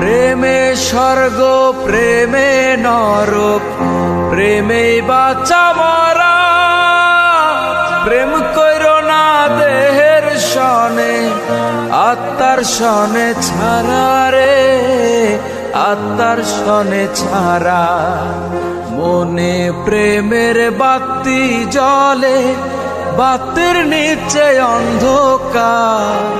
প্রেমে স্বর্গ, প্রেমে নরক প্রেমে বাচ্চা মরা। প্রেম কইর না দেহের সনে, আত্মার সনে ছাড়া রে, আত্মার সনে ছাড়া। মনে প্রেমের বাতি জলে বাতির নিচে অন্ধকার।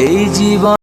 এই জীবন